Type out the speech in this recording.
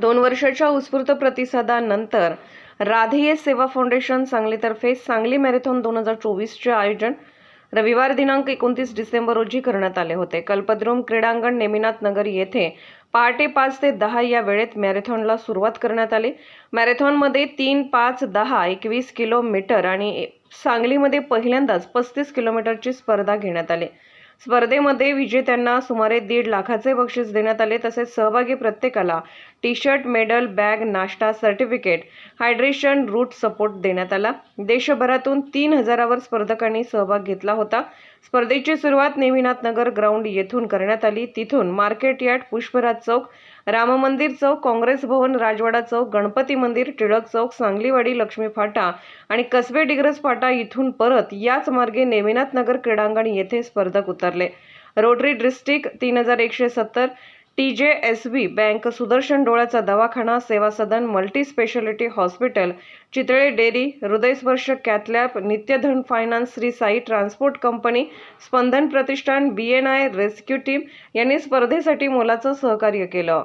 दोन वर्षाच्या उत्स्फूर्त प्रतिसादानंतर राधेय सेवा फाउंडेशन सांगलीतर्फे सांगली मॅरेथॉन दोन हजार चोवीसचे आयोजन रविवार दिनांक एकोणतीस डिसेंबर रोजी करण्यात आले होते. कल्पद्रुम क्रीडांगण नेमिनाथ नगर येथे पहाटे पाच ते दहा या वेळेत मॅरेथॉनला सुरुवात करण्यात आली. मॅरेथॉनमध्ये तीन पाच दहा एकवीस किलोमीटर आणि सांगलीमध्ये पहिल्यांदाच पस्तीस किलोमीटरची स्पर्धा घेण्यात आली. स्पर्धेमध्ये विजेत्यांना सुमारे दीड लाखाचे बक्षीस देण्यात आले तसेच सहभागी प्रत्येकाला टी शर्ट मेडल बॅग नाश्ता सर्टिफिकेट हायड्रेशन रूट सपोर्ट देण्यात आला. देशभरातून तीन हजारावर स्पर्धकांनी सहभाग घेतला होता. स्पर्धेची सुरुवात नेमिनाथनगर ग्राउंड येथून करण्यात आली. तिथून मार्केट यार्ड पुष्पराज चौक राम मंदिर चौक काँग्रेस भवन राजवाडा चौक गणपती मंदिर टिळक चौक सांगलीवाडी लक्ष्मी फाटा आणि कसबे डिग्रस फाटा इथून परत याच मार्गे नेमिनाथनगर क्रीडांगण येथे स्पर्धक उतरले. रोटरी डिस्ट्रिक्ट तीन हजार एकशे सत्तर T J S B bank Sudarshan डोळ्याचा दवाखाना Seva Sadan multi speciality hospital Chitale dairy Hridaysparsh cathlab Nityadhan finance Shri Sai transport company Spandan Pratishthan B N I rescue team यांनी स्पर्धेसाठी मोलाचं सहकार्य केलं.